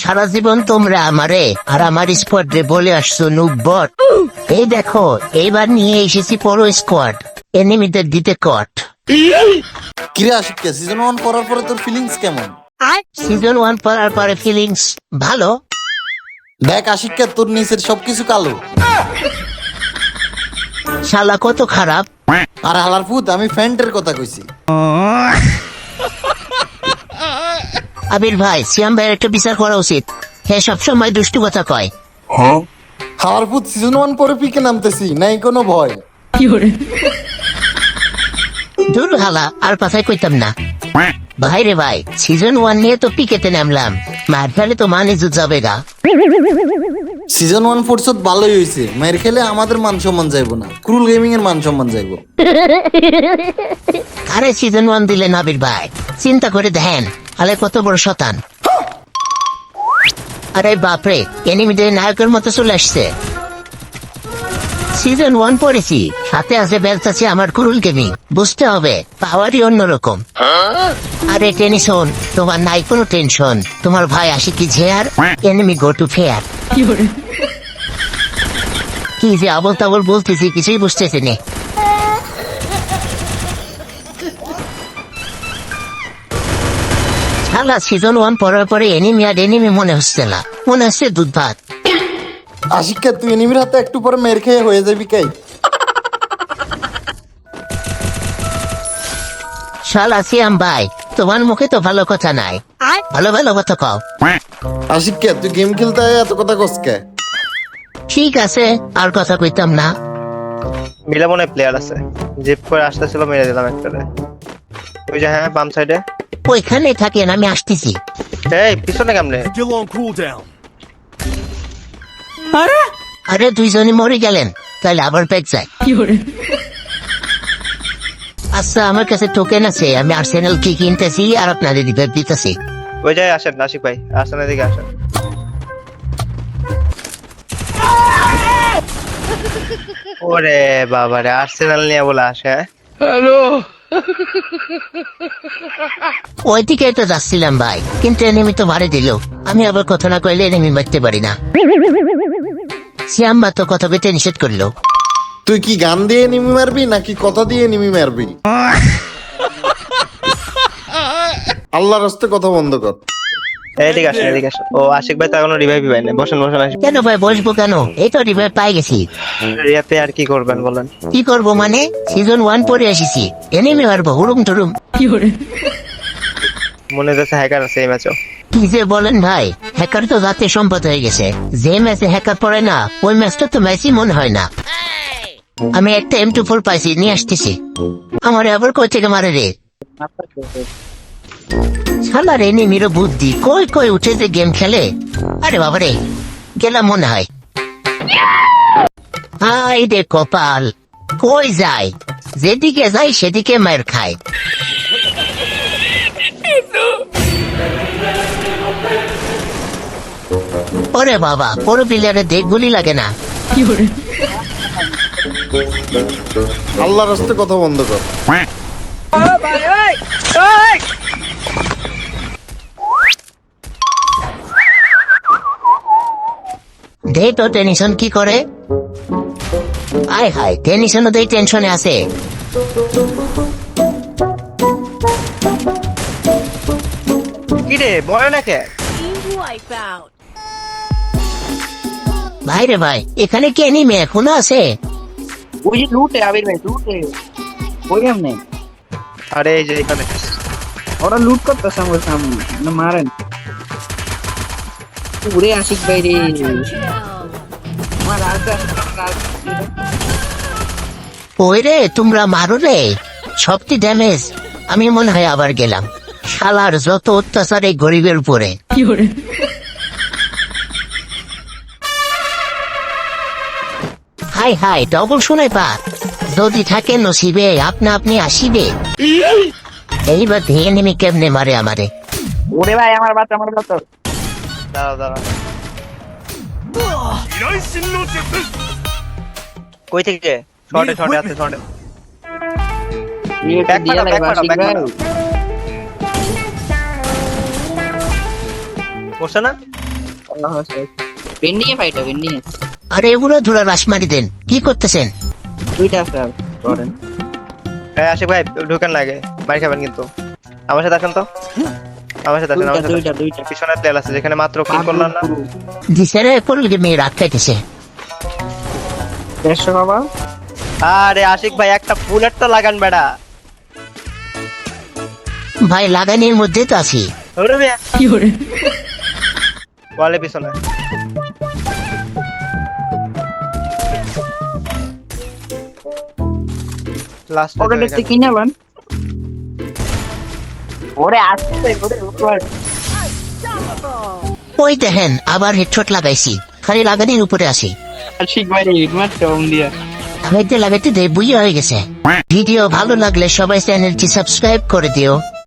সারা জীবন তোমরা আমারে আর আমার স্পট রে বলে আসছো নুব্বট এই দেখো এইবার নিয়ে এসেছি পরো স্কোয়াড। এনিমিদের দিতে কট কিরে আশিককে সিজন ওয়ান করার পরে তোর ফিলিংস কেমন? সিজন ওয়ান পড়ার পরে ফিলিংস ভালো। দেখ আশিককে তোর নিচের সবকিছু কালো। শালা কত খারাপ। আর হালার ফুত আমি ফ্যান্টের কথা কইছি। আবির ভাই সিয়াম ভাইয়ের একটা বিচার করা উচিত। হ্যাঁ সবসময় দুষ্টু কথা কয়। সিজন ওয়ান পরে পিকে নামতেছি নাই কোনো ভয়। দূর হালা আর কথাই কইতাম না। ভাই রে ভাই সিজন ওয়ান নিয়ে তো পিকেতে নামলাম। মার ফেলে তো মানে জুত যাবে গা। সিজন ওয়ান ফোর্সত ভালোই হয়েছে মেয়ের খেলে আমাদের মান সম্মান যাইবো না। ক্রুল গেমিং এর মান সম্মান যাইবো। আরে সিজন ওয়ান দিলেন আবির ভাই? চিন্তা করে দেখেন। আলে কত বড় শতান। আরে বাপরে এনিমিদের নায়কের মতো চলে আসছে। সিজন ওয়ান পড়েছি সাথে আছে বেলতাছি আমার কুরুল গেমিং। বুঝতে হবে পাওয়ারই অন্যরকম। আরে টেনশন তোমার নাই কোনো টেনশন। তোমার ভাই আসি কি ঝেয়ার এনিমি গো টু ফেয়ার কি যে আবল তাবল বলতেছি কিছুই বুঝতেছি না। শালা সিজন ওয়ান পড়ার পরে এনিমি আর এনিমি মনে হচ্ছে না। মনে হচ্ছে দুধ ভাত। আশিককে তুই এনিমির হাতে একটু পরে মেয়ের খেয়ে হয়ে যাবি কাই শালা সিয়াম ভাই তোমার মুখে তো ভালো কথা নাই। ভালো ভালো কথা কও। তুই গেম খেলতে এত কথা কসকে ঠিক আছে আর কথা কইতাম না। মিলে মনে প্লেয়ার আছে। জিপ করে আসতেছিল মেরে দিলাম একটারে। ওই যে হ্যাঁ বাম সাইডে ওইখানে থাকেন আমি আসতেছি। এই পিছনে কেমনে? Still on cooldown. আরে! দুইজনই মরে গেলেন। তাহলে আবার ব্যাগ যায়। আচ্ছা আমার কাছে টোকেন আছে আমি আর্সেনাল কি কিনতেছি আর আপনাদের রিভাইভ দিতেছি। ওই যায় আসেন নাসিক ভাই আসেন এদিকে আসেন। ওরে বাবারে আর্সেনাল নিয়ে বলে আসে ওইদিকে তো যাচ্ছিলাম ভাই কিন্তু এনিমি তো ভারে দিল। আমি আবার কথা না কইলে এনিমি মারতে পারি না। শ্যাম্বা তো কথা কইতে নিষেধ করল। তুই কি গান দিয়ে এনিমি মারবি নাকি কথা দিয়ে এনিমি মারবি? আল্লাহর রাস্তে কথা বন্ধ কর। এদিকে আসেন এদিকে আসেন ও আশিক ভাই তো এখনও রিভাইভই পাই না বসেন বসেন আশিক। কেন ভাই বসবো কেন? এই তো রিভাইভ পাই গেছি। রিয়াতে আর কি করবেন বলেন? কি করব মানে? সিজন ওয়ান পরে এসেছি। এনিমি মারবো হুড়ুম টুরুম। মনে হচ্ছে হ্যাকার আছে এই ম্যাচও কি যে বলেন ভাই হ্যাকার তো জাতীয় সম্পদ হয়ে গেছে। যে ম্যাচে হ্যাকার পড়ে না ওই ম্যাচটা তো ম্যাচই মনে হয় না। আমি একটা এম টু ফোর পাইছি নিয়ে আসতেছি। আমার আবার কই থেকে মারে রে? শালার এনিমিরও বুদ্ধি কই কই উঠে যে গেম খেলে? আরে বাবারে গেলাম মনে হয়। হাই রে কপাল কই যায়? যেদিকে যাই সেদিকে মায়ের খায়। ওরে বাবা পুরো প্লেয়ারে দেখ গুলি লাগে না। আল্লাহর রাস্তে কথা বন্ধ কর। দে তো টেনশন কি করে? আয় হায় টেনশনও দেই টেনশনে আছে। কি রে বয় না কে? Wipeout. ভাই রে ভাই এখানে কি এনিমে এখনও আছে? ওই যে লুটে আবির ভাই লুটে। ওই এমনি। আরে এই যে এখানে। ওরা লুট করতেছে আমার সামনে মারেন। উড়ে আশিক ভাই রে আমার ওই রে তোমরা মারো রে। সবটি ড্যামেজ আমি মনে হয় আবার গেলাম। শালার যত অত্যাচার এই গরিবের উপরে। হাই হাই ডবল শুনে পা। যদি থাকে নসিবে আপনা আপনি আসিবে। এইবার ধেয়ে নেমে কেমনে মারে আমারে? ওরে ভাই আমার বাচ্চা আমার বাচ্চা। দাঁড়াও দাঁড়াও কই থেকে? শর্টে শর্টে আছে শর্টে। করছে না? Pending a fight pending a আরে এগুলো ধুলা মারি দেন। কি করতেছেন? দুইটা করেন। হ্যাঁ আশিক ভাই ঢুকেন লাগে মারি খাবেন কিন্তু। আমার সাথে আসেন তো। আমার সাথে আসেন আমার সাথে দুইটা দুইটা। পিছনে আছে যেখানে মাত্র কিল করলাম না। দিশারে কুরুল গেমিং রাত খাইতেছে? বাবা। আরে আশিক ভাই একটা বুলেট তো লাগান বেড়া ভাই লাগানির মধ্যে তো আছি। ওরে মিয়া। ওয়ালে পিছনে। লাস্ট ওটা দেখতে কি নেবেন? ওরে আসছে ওরে উপর ওই দেখেন আবার হেডশট লাগাইছি। খালি লাগানির উপরে আছি। আশিক ভাই দিয়া লাগাইতে লাগাইতে দেবুই হয়ে গেছে। ভিডিও ভালো লাগলে সবাই চ্যানেলটি সাবস্ক্রাইব করে দিও।